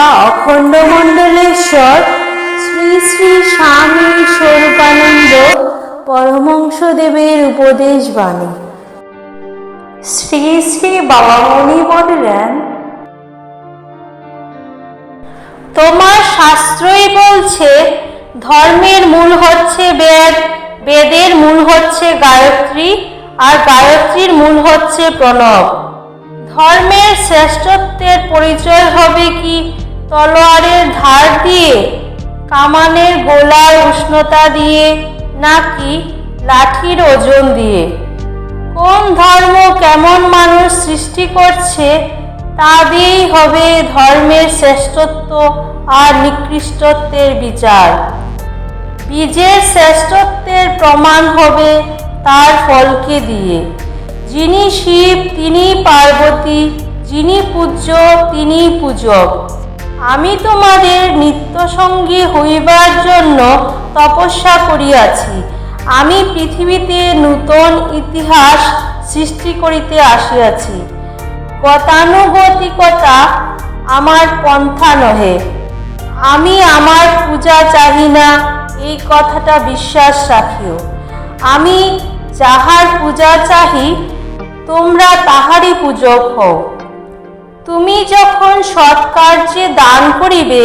বা অখণ্ড মণ্ডলেশ্বর শ্রী শ্রী স্বামী স্বরূপানন্দ পরমংসদেবের উপদেশ বাণী। শ্রী শ্রী বাবামণি বললেন, তোমার শাস্ত্রই বলছে, ধর্মের মূল হচ্ছে বেদ, বেদের মূল হচ্ছে গায়ত্রী, আর গায়ত্রীর মূল হচ্ছে প্রণব। ধর্মের শ্রেষ্ঠত্বের পরিচয় হবে কি? তলোয়ারের ধার দিয়ে, কামানের গোলার উষ্ণতা দিয়ে, নাকি লাঠির ওজন দিয়ে? কোন ধর্ম কেমন মানুষ সৃষ্টি করছে, তা দিয়েই হবে ধর্মের শ্রেষ্ঠত্ব আর নিকৃষ্টত্বের বিচার। বীজের শ্রেষ্ঠত্বের প্রমাণ হবে তার ফলকে দিয়ে। যিনি শিব তিনি পার্বতী, যিনি পূজ্য তিনি পূজক। আমি তোমাদের নিত্যসঙ্গী হইবার জন্য তপস্যা করিয়াছি। আমি পৃথিবীতে নূতন ইতিহাস সৃষ্টি করিতে আসিয়াছি। গতানুগতিকতা আমার পন্থা নহে। আমি আমার পূজা চাহি না, এই কথাটা বিশ্বাস রাখিও। আমি যাহার পূজা চাহি, তোমরা তাহারই পূজক হও। তুমি যখন সৎকার্যে দান করিবে,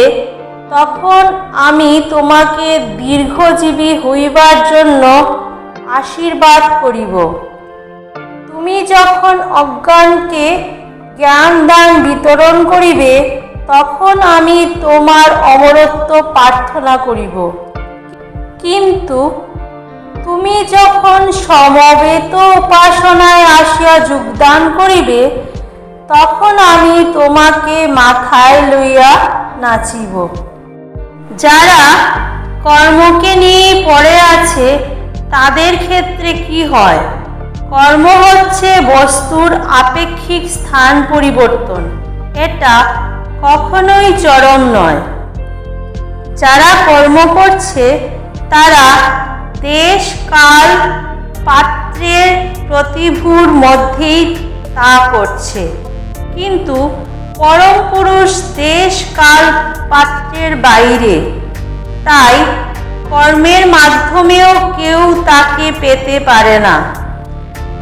তখন আমি তোমাকে দীর্ঘজীবী হইবার জন্য আশীর্বাদ করিব। তুমি যখন অজ্ঞানকে জ্ঞান দান বিতরণ করিবে, তখন আমি তোমার অমরত্ব প্রার্থনা করিব। কিন্তু তুমি যখন সমবেত উপাসনায় আসিয়া যোগদান করিবে তখন আমি তোমাকে মাথায় লইয়া নাচিব। যারা কর্মকে নিয়ে পড়ে আছে, তাদের ক্ষেত্রে কি হয়? কর্ম হচ্ছে বস্তুর আপেক্ষিক স্থান পরিবর্তন। এটা কখনোই চরম নয়। যারা কর্ম করছে, তারা দেশ, কাল, পাত্রের প্রতিভূর মধ্যেই তা করছে। কিন্তু পরম পুরুষ দেশ কাল পাত্রের বাইরে। তাই কর্মের মাধ্যমেও কেউ তাকে পেতে পারে না।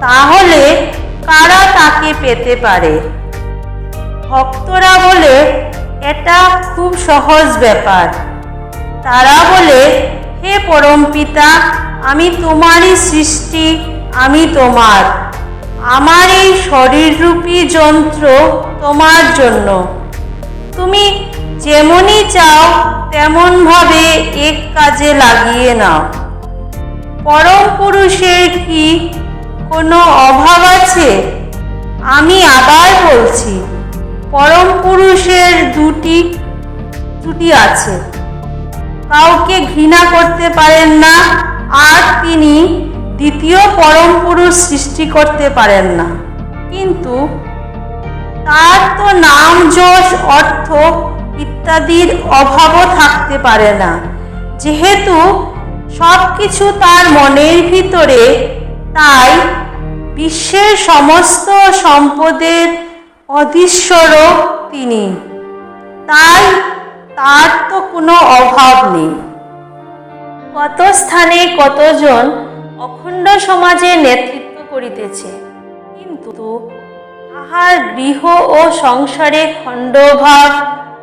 তাহলে কারা তাকে পেতে পারে? ভক্তরা বলে, এটা খুব সহজ ব্যাপার। তারা বলে, হে পরমপিতা আমি তোমারই সৃষ্টি, আমি তোমার। আমার এই শরীররূপী যন্ত্র তোমার জন্য। তুমি যেমনই চাও, তেমনভাবে এক কাজে লাগিয়ে নাও। পরম পুরুষের কি কোনো অভাব আছে? আমি আবার বলছি, পরম পুরুষের দুটি ত্রুটি আছে। কাউকে ঘৃণা করতে পারেন না, আর তিনি দ্বিতীয় পরম পুরুষ সৃষ্টি করতে পারেন না। কিন্তু তার তো নাম, যশ, অর্থ ইত্যাদির অভাবও থাকতে পারে না। যেহেতু সব কিছু তার মনের ভিতরে, তাই বিশ্বের সমস্ত সম্পদের অধীশ্বরও তিনি। তাই তার তো কোনো অভাব নেই। কত স্থানে কতজন অখণ্ড সমাজে নেতৃত্ব করিতেছে। কিন্তু তাহার গৃহ ও সংসারে খণ্ডভাব,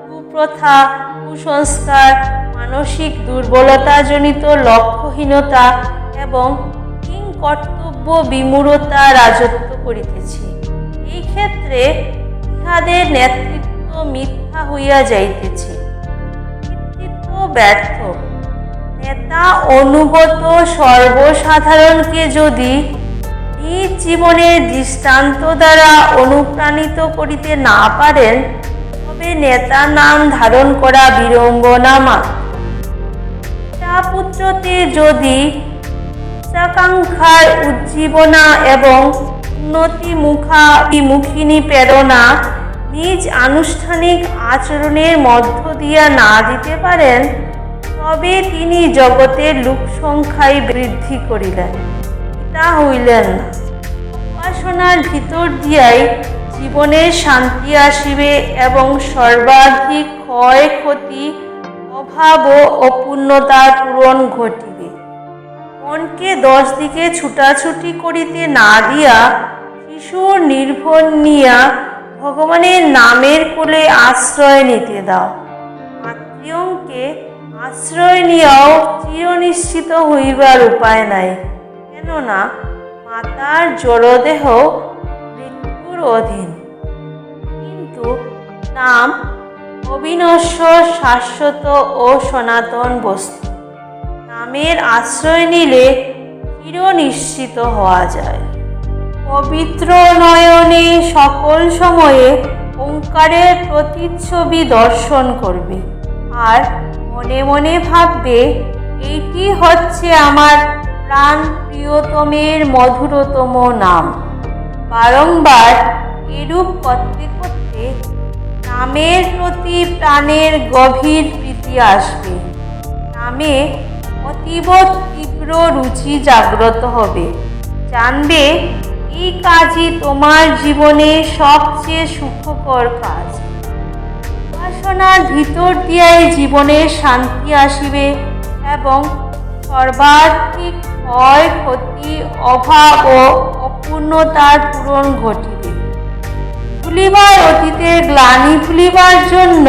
কুপ্রথা, কুসংস্কার, মানসিক দুর্বলতাজনিত লক্ষ্যহীনতা এবং কিং কর্তব্য বিমূঢ়তা রাজত্ব করিতেছে। এই ক্ষেত্রে ইহাদের নেতৃত্ব মিথ্যা হইয়া যাইতেছে। ব্যর্থ। নেতা অনুগত সর্বসাধারণকে যদি নিজ জীবনের দৃষ্টান্ত দ্বারা অনুপ্রাণিত করিতে না পারেন, তবে নেতা নাম ধারণ করা বিড়ম্বনা মাত্র পুত্রতে যদি উচ্চাকাঙ্ক্ষার উজ্জীবনা এবং উন্নতি মুখা বিমুখিনী প্রেরণা নিজ আনুষ্ঠানিক আচরণের মধ্য দিয়া না দিতে পারেন তবে তিনি জগতের লোক সংখ্যায় বৃদ্ধি করিলেন। তা হইলেন উপাসনার ভিতর দিয়াই জীবনের শান্তি আসিবে এবং সর্বাধিক ক্ষয়ক্ষতি অভাব ও অপূর্ণতার পূরণ ঘটিবে। মনকে দশ দিকে ছুটাছুটি করিতে না দিয়া শিশুর নির্ভর নিয়া ভগবানের নামের কোলে আশ্রয় নিতে দাও। মাতৃয়ঙ্কে আশ্রয় নিয়াও চিরনিশ্চিত হইবার উপায় নাই। কেননা মাতার জড়দেহ মৃত্যুর অধীন। কিন্তু নাম অবিনশ্বর শাশ্বত ও সনাতন বস্তু। নামের আশ্রয় নিলে চির নিশ্চিত হওয়া যায়। পবিত্র নয়নে সকল সময়ে ওঙ্কারের প্রতিচ্ছবি দর্শন করবে। আর মনে মনে ভাববে এইটি হচ্ছে আমার প্রাণ প্রিয়তমের মধুরতম নাম? বারংবার এরূপ করতে করতে নামের প্রতি প্রাণের গভীর প্রীতি আসবে। নামে অতীব তীব্র রুচি জাগ্রত হবে। জানবে, এই কাজই তোমার জীবনে সবচেয়ে সুখকর কাজ। উপাসনার ভিতর দিয়াই জীবনের শান্তি আসিবে এবং সর্বাধিক ক্ষয়, ক্ষতি, অভাব ও অপূর্ণতার পূরণ ঘটিবে। ভুলিবার অতীতের গ্লানি ভুলিবার জন্য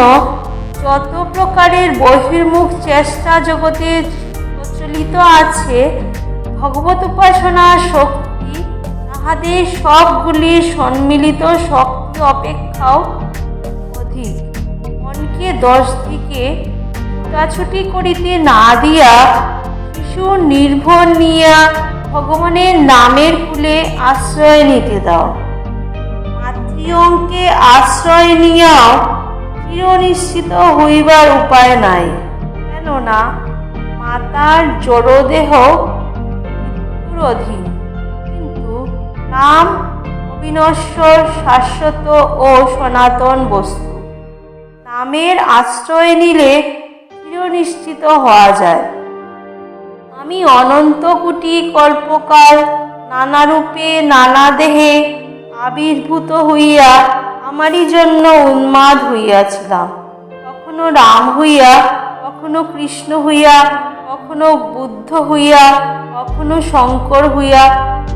যত প্রকারের বহির্মুখ চেষ্টা জগতে প্রচলিত আছে, ভগবত উপাসনা শক্তি, তাহাদের সবগুলি সম্মিলিত শক্তি অপেক্ষাও মনকে দশ দিকে ছুটাছুটি করিতে না দিয়া শিশু নির্ভর নিয়া ভগবানের নামের কুলে আশ্রয় নিতে দাও। মাতৃঅঙ্কে আশ্রয় নিয়াও চিরনিশ্চিত হইবার উপায় নাই। কেননা মাতার জড়দেহ অধীন কিন্তু নাম অবিনশ্বর, শাশ্বত ও সনাতন বস্তু। নামের আশ্রয় নিলে চিরনিশ্চিত হওয়া যায়। আমি অনন্ত কোটি কল্পকাল নানা রূপে নানা দেহে আবির্ভূত হইয়া আমারই জন্য উন্মাদ হইয়াছিলাম। কখনো রাম হইয়া, কখনো কৃষ্ণ হইয়া, কখনো বুদ্ধ হইয়া, কখনো শঙ্কর হইয়া,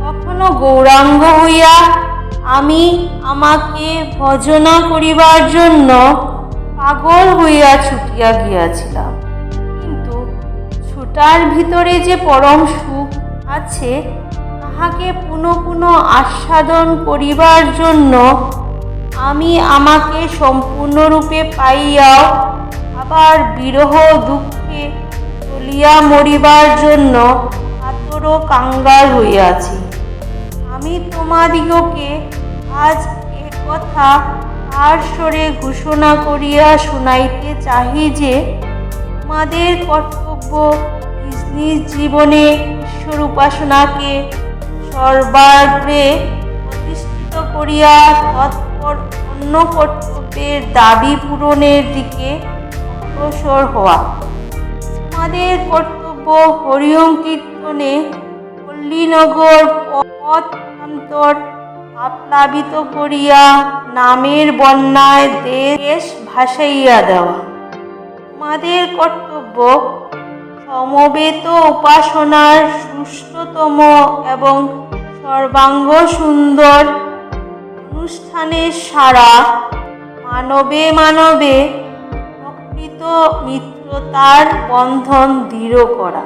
কখনো গৌরাঙ্গ হইয়া, আমি আমাকে ভজনা করিবার জন্য পাগল হইয়া ছুটিয়া গিয়াছিলাম। কিন্তু ছুটার ভিতরে যে পরম সুখ আছে, তাহাকে পুনঃ পুনঃ আস্বাদন করিবার জন্য আমি আমাকে সম্পূর্ণরূপে পাইয়াও আবার বিরহ দুঃখে চলিয়া মরিবার জন্য আতর কাঙ্গাল হইয়াছি। আমি তোমাদিগকে আজ এ কথা আর স্বরে ঘোষণা করিয়া শুনাইতে চাহি যে, তোমাদের কর্তব্য নিজ নিজ জীবনে ঈশ্বর উপাসনাকে সর্বাগ্রে প্রতিষ্ঠিত করিয়া তৎপর অন্য কর্তব্যের দাবি পূরণের দিকে অগ্রসর হওয়া। তোমাদের কর্তব্য হরিওম কীর্তনে পল্লীনগর পথান্তর আপ্লাবিত করিয়া নামের বন্যায় দেশ ভাসাইয়া দেওয়া। তোমাদের কর্তব্য সমবেত উপাসনার সুষ্ঠুতম এবং সর্বাঙ্গ সুন্দর অনুষ্ঠানের সারা মানবে মানবে প্রকৃত মিত্রতার বন্ধন দৃঢ় করা।